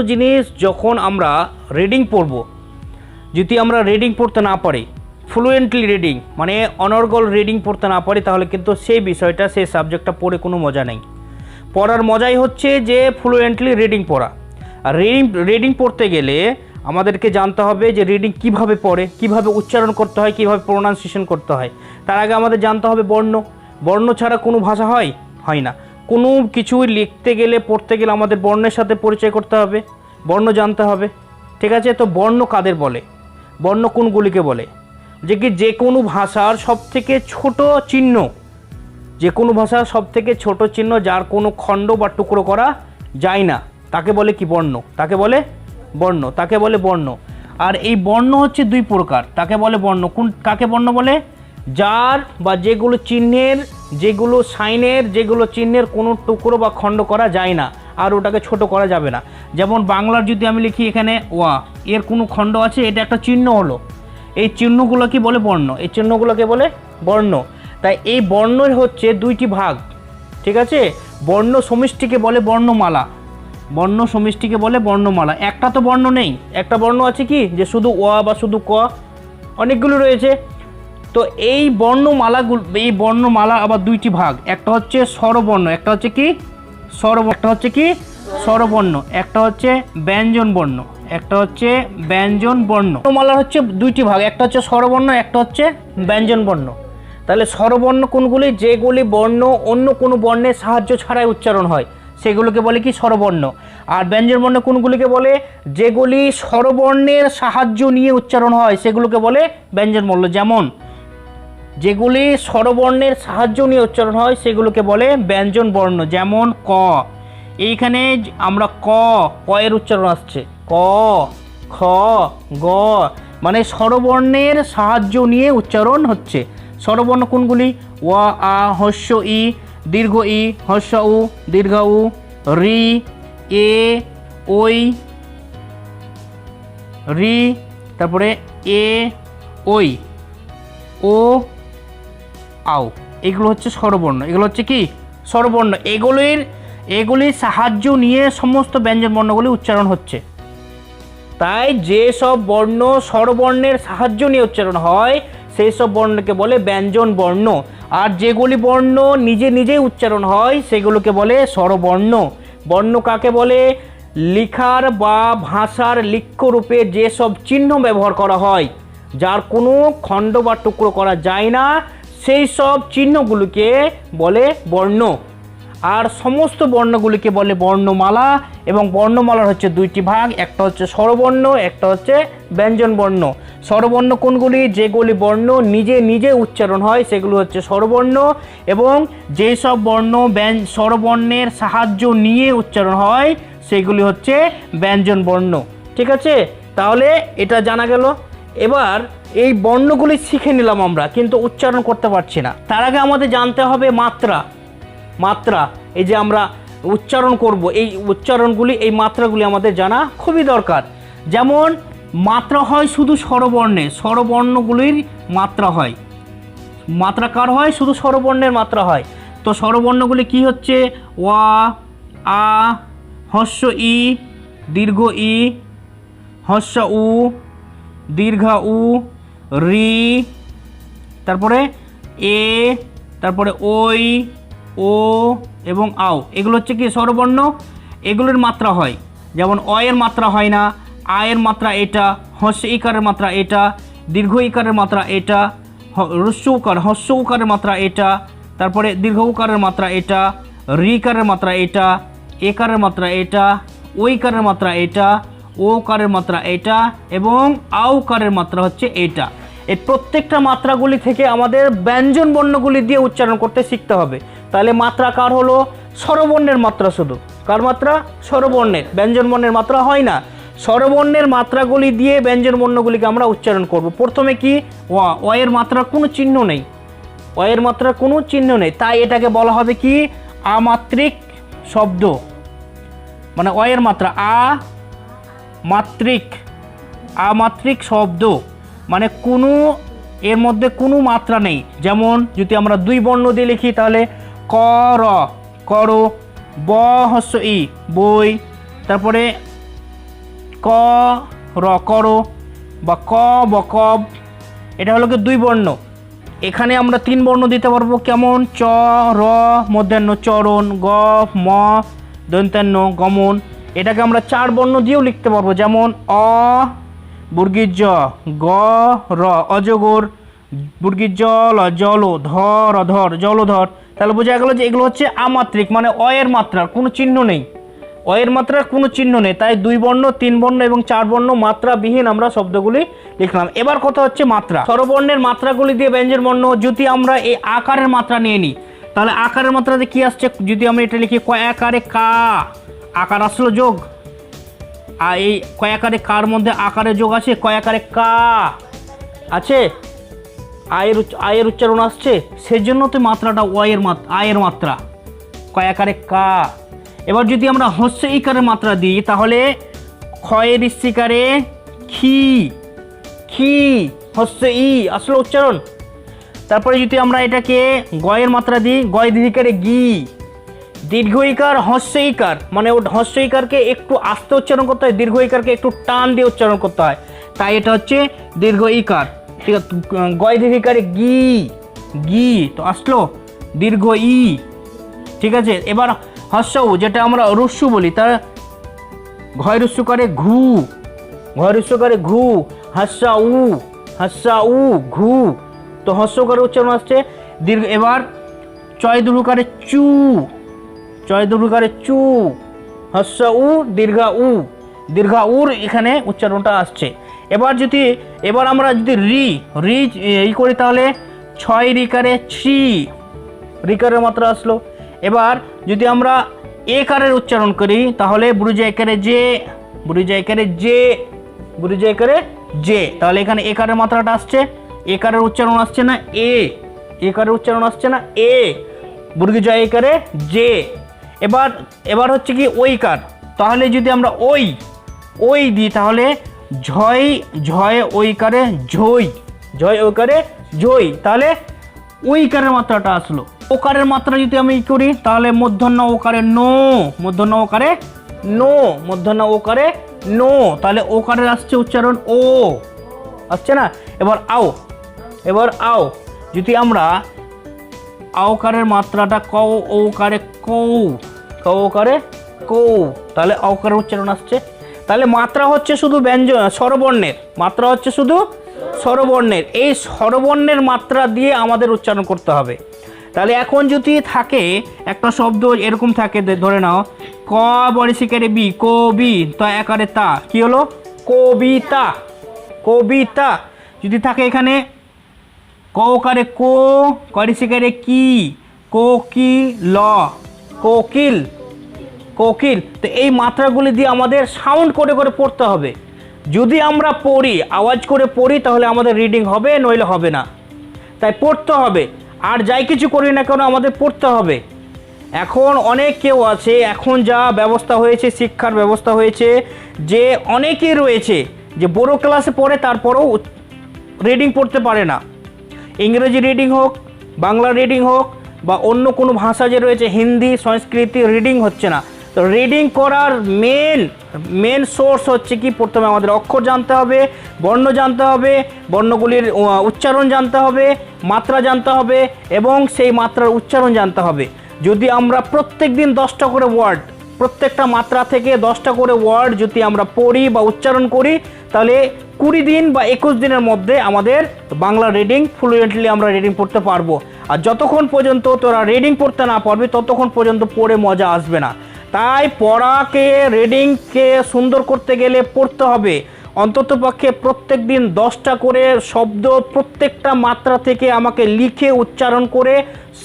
কোনো জিনিস যখন আমরা রিডিং পড়ব, যদি আমরা রিডিং পড়তে না পারি ফ্লুয়েন্টলি রিডিং মানে অনর্গল রিডিং পড়তে না পারি, তাহলে কিন্তু সেই বিষয়টা, সেই সাবজেক্টটা পড়ে কোনো মজা নেই। পড়ার মজাই হচ্ছে যে ফ্লুয়েন্টলি রিডিং পড়া। আর রিডিং রিডিং পড়তে গেলে আমাদেরকে জানতে হবে যে রিডিং কীভাবে পড়ে, কীভাবে উচ্চারণ করতে হয়, কীভাবে প্রোনাউন্সিয়েশন করতে হয়। তার আগে আমাদের জানতে হবে বর্ণ। বর্ণ ছাড়া কোনো ভাষা হয় হয় না। কোনো কিছুই লিখতে গেলে, পড়তে গেলে আমাদের বর্ণের সাথে পরিচয় করতে হবে, বর্ণ জানতে হবে। ঠিক আছে? তো বর্ণ কাদের বলে? বর্ণ কোনগুলিকে বলে? যে কি যে কোনো ভাষার সবথেকে ছোট চিহ্ন, যে কোনো ভাষার সব থেকে ছোট চিহ্ন যার কোনো খণ্ড বা টুকরো করা যায় না, তাকে বলে কি বর্ণ? তাকে বলে বর্ণ, তাকে বলে বর্ণ। আর এই বর্ণ হচ্ছে দুই প্রকার, তাকে বলে বর্ণ। কোন, কাকে বর্ণ বলে? যার বা যেগুলো চিহ্নের, যেগুলো সাইনের, যেগুলো চিহ্নের কোনো টুকরো বা খণ্ড করা যায় না, আর ওটাকে ছোট করা যাবে না। যেমন বাংলার যদি আমি লিখি এখানে, ওয়া, এর কোনো খণ্ড আছে, এটা একটা চিহ্ন হলো। এই চিহ্নগুলোকে বলে বর্ণ? এই চিহ্নগুলোকে বলে বর্ণ। তাই এই বর্ণের হচ্ছে দুইটি ভাগ, ঠিক আছে? বর্ণ সমষ্টিকে বলে বর্ণমালা। বর্ণ সমষ্টিকে বলে বর্ণমালা। একটা তো বর্ণ নেই। একটা বর্ণ আছে কি? যে শুধু ওয়া বা শুধু ক, অনেকগুলো রয়েছে। তো এই বর্ণমালাগুলো, এই বর্ণমালা আবার দুইটি ভাগ। একটা হচ্ছে স্বরবর্ণ, একটা হচ্ছে কি? স্বর একটা হচ্ছে কি? স্বরবর্ণ, একটা হচ্ছে ব্যঞ্জন বর্ণ একটা হচ্ছে ব্যঞ্জন বর্ণ বর্ণমালার হচ্ছে দুইটি ভাগ, একটা হচ্ছে স্বরবর্ণ, একটা হচ্ছে ব্যঞ্জন বর্ণ তাহলে স্বরবর্ণ কোনগুলি? যেগুলি বর্ণ অন্য কোনো বর্ণের সাহায্য ছাড়াই উচ্চারণ হয়, সেগুলোকে বলে কি? স্বরবর্ণ। আর ব্যঞ্জন বর্ণ কোনগুলিকে বলে? যেগুলি স্বরবর্ণের সাহায্য নিয়ে উচ্চারণ হয়, সেগুলোকে বলে ব্যঞ্জন বর্ণ যেমন যেগুলি স্বরবর্ণের সাহায্য নিয়ে উচ্চারণ হয়, সেগুলোকে বলে ব্যঞ্জন বর্ণ, যেমন ক। এইখানে আমরা ক ক এর উচ্চারণ আসছে। ক, খ, গ মানে স্বরবর্ণের সাহায্য নিয়ে উচ্চারণ হচ্ছে। স্বরবর্ণ কোনগুলি? ওয়া আ, হস্য, ই, দীর্ঘ, ই, হস্য, উ, দীর্ঘ, উ, রি, এ ওই রি, তারপরে এ ওই ও আও এগুলো হচ্ছে স্বরবর্ণ। এগুলো হচ্ছে কি? স্বরবর্ণ। এগুলির এগুলির সাহায্য নিয়ে সমস্ত ব্যঞ্জন বর্ণগুলি উচ্চারণ হচ্ছে। তাই যে সব বর্ণ স্বরবর্ণের সাহায্য নিয়ে উচ্চারণ হয় সেই সব বর্ণকে বলে ব্যঞ্জন বর্ণ। আর যেগুলি বর্ণ নিজে নিজেই উচ্চারণ হয়, সেগুলোকে বলে স্বরবর্ণ। বর্ণ কাকে বলে? লিখার বা ভাষার লিখ্য রূপে যেসব চিহ্ন ব্যবহার করা হয়, যার কোনো খণ্ড বা টুকরো করা যায় না সেই সব চিহ্নগুলোকে বলে বর্ণ। আর সমস্ত বর্ণগুলিকে বলে বর্ণমালা এবং বর্ণমালার হচ্ছে দুইটি ভাগ, একটা হচ্ছে স্বরবর্ণ, একটা হচ্ছে ব্যঞ্জন বর্ণ স্বরবর্ণ কোনগুলি? যেগুলি বর্ণ নিজে নিজে উচ্চারণ হয়, সেগুলো হচ্ছে স্বরবর্ণ এবং যেসব বর্ণ ব্যঞ্জ স্বরবর্ণের সাহায্য নিয়ে উচ্চারণ হয়, সেগুলি হচ্ছে ব্যঞ্জন বর্ণ ঠিক আছে? তাহলে এটা জানা গেল। এবার এই বর্ণগুলি শিখে নিলাম আমরা, কিন্তু উচ্চারণ করতে পারছি না। তার আগে আমাদের জানতে হবে মাত্রা। মাত্রা, এই যে আমরা উচ্চারণ করব, এই উচ্চারণগুলি, এই মাত্রাগুলি আমাদের জানা খুবই দরকার। যেমন, মাত্রা হয় শুধু স্বরবর্ণে, স্বরবর্ণগুলির মাত্রা হয়। মাত্রা কার হয়? শুধু স্বরবর্ণের মাত্রা হয়। তো স্বরবর্ণগুলি কি হচ্ছে? ওয়া, আ, হস্য ই, দীর্ঘ ই, হস্য উ দীর্ঘ উ, রি, তারপরে এ, তারপরে ওই, ও এবং আও। এগুলো হচ্ছে কি স্বরবর্ণ? এগুলোর মাত্রা হয়। যেমন অ এর মাত্রা হয় না, আয়ের মাত্রা এটা, হস্য ইকারের মাত্রা এটা, দীর্ঘ ইকারের মাত্রা এটা হ্রস্ব উকার, হস্য উকারের মাত্রা এটা, তারপরে দীর্ঘ উকারের মাত্রা এটা রিকারের মাত্রা এটা একারের মাত্রা এটা ওইকারের মাত্রা এটা ওকারের মাত্রা এটা এবং আউকারের মাত্রা হচ্ছে এটা। এই প্রত্যেকটা মাত্রাগুলি থেকে আমাদের ব্যঞ্জন বর্ণগুলি দিয়ে উচ্চারণ করতে শিখতে হবে। তাহলে মাত্রা কার হলো? স্বরবর্ণের মাত্রা শুধু। কার মাত্রা? স্বরবর্ণের। ব্যঞ্জন বর্ণের মাত্রা হয় না। স্বরবর্ণের মাত্রাগুলি দিয়ে ব্যঞ্জন বর্ণগুলিকে আমরা উচ্চারণ করব। প্রথমে কি? ওয়া। অ এর মাত্রার কোনো চিহ্ন নেই। অ এর মাত্রার কোনো চিহ্ন নেই। তাই এটাকে বলা হবে কি? আমাত্রিক শব্দ। মানে অ এর মাত্রা। আ মাত্রিক, আমাত্রিক শব্দ মানে কোনো, এর মধ্যে কোনো মাত্রা নেই। যেমন, যদি আমরা দুই বর্ণ দিয়ে লিখি, তাহলে ক, র, কর, ব, হস্য, ই, বই, তারপরে ক, র, কর, বা ক ব কব এটা হলো কি দুই বর্ণ। এখানে আমরা তিন বর্ণ দিতে পারব, কেমন? চ, র, মধ্যাহ্ন, চরণ গ ম দন্তান্ন গমন। এটাকে আমরা চার বর্ণ দিয়েও লিখতে পারব। যেমন অ বুর্গির জ, গ, র, অজগর বুর্গির জল জল ধর অধর জলধর তাহলে বোঝা গেল যে এগুলো হচ্ছে আমাত্রিক মানে অয়ের মাত্রার, কোনো চিহ্ন নেই। অয়ের মাত্রার কোনো চিহ্ন নেই, তাই দুই বর্ণ, তিন বর্ণ এবং চার বর্ণ মাত্রাবিহীন আমরা শব্দগুলি লিখলাম। এবার কথা হচ্ছে মাত্রা। স্বরবর্ণের মাত্রাগুলি দিয়ে ব্যঞ্জন বর্ণ, যদি আমরা এই আকারের মাত্রা নিয়ে নিই, তাহলে আকারের মাত্রাতে কি আসছে? যদি আমরা এটা লিখি কয় আকারে কা। আকার আসলো যোগ। আর এই কয়াকারে কার মধ্যে আকারে যোগ আছে? কয়াকারে কা আছে? আয়ের আয়ের উচ্চারণ আসছে? সেজন্য তো মাত্রাটা ওয়ের মাত্রা আয়ের মাত্রা। কয়াকারে কা। এবার যদি আমরা হস্য ইকারের মাত্রা দিই, তাহলে ক্ষয়ের ইস্তিকারে খি খি হস্য ই। আসলে উচ্চারণ। তারপরে যদি আমরা এটাকে গয়ের মাত্রা দিই, গয় দীর্ঘিকারে গি। দীর্ঘ ইকার হস্য ইকার মানে ও হস্য ইকারকে একটু আস্তে উচ্চারণ করতে হয় দীর্ঘ ইকারকে একটু টান দিয়ে উচ্চারণ করতে হয়। তাই এটা হচ্ছে দীর্ঘ ইকার ঠিক আছে, গয় দীর্ঘিকারে গি গি, তো আসলো? দীর্ঘ ই ঠিক আছে, এবার হস্য উ যেটা আমরা রস্যু বলি তার ঘয় রস্যু করে ঘু, ঘয় রস্যু করে ঘু, হাস্যা উ হাস্যা উ ঘু। তো হস্য করে উচ্চারণ আসছে, দীর্ঘ, এবার চয় দুরুকারে চু। চয় দুরুকারে চু, হস্য উ, দীর্ঘা উ। দীর্ঘা উর এখানে উচ্চারণটা আসছে। এবার যদি, এবার আমরা যদি রি রি ই করি তাহলে ছয় রিকারে ছি, রিকারের মাত্রা আসলো। এবার যদি আমরা একারের উচ্চারণ করি, তাহলে বুড়িজা একারে যে বুড়িজা একারে যে বুড়িজা একারে যে তাহলে এখানে একারের মাত্রাটা আসছে, একারের উচ্চারণ আসছে না এ, একারের উচ্চারণ আসছে না এ বুর্গি জয় একারে যে এবার এবার হচ্ছে কি ওই কার? তাহলে যদি আমরা ওই ওই দিই তাহলে ঝয় ঝয় ওইকারে ঝই, ঝয় ওইকারে ঝই। তাহলে ওইকারের মাত্রাটা আসলো। ওকারের মাত্রা যদি আমি করি তাহলে মধ্যাহ্ন ওকারে নো, মধ্যাহ্ন ওকারে নো, মধ্যাহ্ন ওকারে নো। তাহলে ওকারের আসছে উচ্চারণ ও। আসছে না? এবার আও এবার আও। যদি আমরা আওকারের মাত্রাটা ক ওকারে কৌ কৌকারে কৌ? তাহলে অকারের উচ্চারণ আসছে। তাহলে মাত্রা হচ্ছে শুধু ব্যঞ্জন স্বরবর্ণের। মাত্রা হচ্ছে শুধু স্বরবর্ণের। এই স্বরবর্ণের মাত্রা দিয়ে আমাদের উচ্চারণ করতে হবে। তাহলে এখন যদি থাকে, একটা শব্দ এরকম থাকে ধরে নাও। ক বড়ি শিকারে বি কবি তা একারে তা। কি হলো? কবিতা কবিতা যদি থাকে এখানে কৌকারে কো করিসিকারে কি, কো কি, ল। কোকিল কোকিল, তো এই মাত্রাগুলি দিয়ে আমাদের সাউন্ড করে করে পড়তে হবে। যদি আমরা পড়ি, আওয়াজ করে পড়ি, তাহলে আমাদের রিডিং হবে, নইলে হবে না। তাই পড়তে হবে। আর যাই কিছু করি না কেন, আমাদের পড়তে হবে। এখন অনেক কেউ আছে, এখন যা ব্যবস্থা হয়েছে, শিক্ষার ব্যবস্থা হয়েছে, যে অনেকেই রয়েছে, যে বড় ক্লাসে পড়ে, তারপরেও রিডিং পড়তে পারে না। ইংরেজি রিডিং হোক, বাংলা রিডিং হোক বা অন্য কোনো ভাষা যে রয়েছে, হিন্দি, সংস্কৃতি রিডিং হচ্ছে না। তো রিডিং করার মেন মেন সোর্স হচ্ছে কি? প্রথমে আমাদের অক্ষর জানতে হবে, বর্ণ জানতে হবে, বর্ণগুলির উচ্চারণ জানতে হবে, মাত্রা জানতে হবে এবং সেই মাত্রার উচ্চারণ জানতে হবে। যদি আমরা প্রত্যেক দিন দশটা করে ওয়ার্ড প্রত্যেকটা মাত্রা থেকে দশটা করে ওয়ার্ড যদি আমরা পড়ি বা উচ্চারণ করি, তাহলে কুড়ি দিন বা একুশ দিনের মধ্যে আমাদের বাংলা রিডিং ফ্লুয়েন্টলি আমরা রিডিং পড়তে পারব। আর যতক্ষণ পর্যন্ত তোরা রিডিং পড়তে না পারবি, ততক্ষণ পর্যন্ত পড়ে মজা আসবে না। তাই পড়াকে রিডিংকে সুন্দর করতে গেলে পড়তে হবে। অন্তত পক্ষে প্রত্যেক দিন দশটা করে শব্দ প্রত্যেকটা মাত্রা থেকে আমাকে লিখে উচ্চারণ করে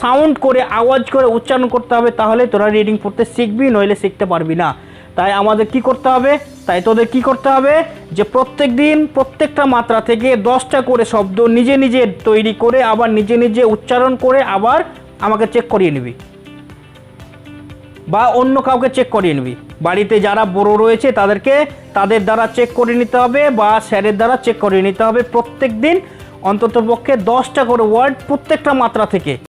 সাউন্ড করে, আওয়াজ করে উচ্চারণ করতে হবে, তাহলে তোরা রিডিং পড়তে শিখবি, নইলে শিখতে পারবি না। তাই আমাদের কি করতে হবে? তাই তোদের কি করতে হবে? যে প্রত্যেক দিন প্রত্যেকটা মাত্রা থেকে দশটা করে শব্দ নিজে নিজে তৈরি করে, আবার নিজে নিজে উচ্চারণ করে আবার আমাকে চেক করিয়ে নিবি। বা অন্য কাউকে চেক করিয়ে নিবি। বাড়িতে যারা বড় রয়েছে তাদেরকে তাদের দ্বারা চেক করে নিতে হবে বা স্যারের দ্বারা চেক করিয়ে নিতে হবে প্রত্যেক দিন অন্তত পক্ষে দশটা করে ওয়ার্ড প্রত্যেকটা মাত্রা থেকে।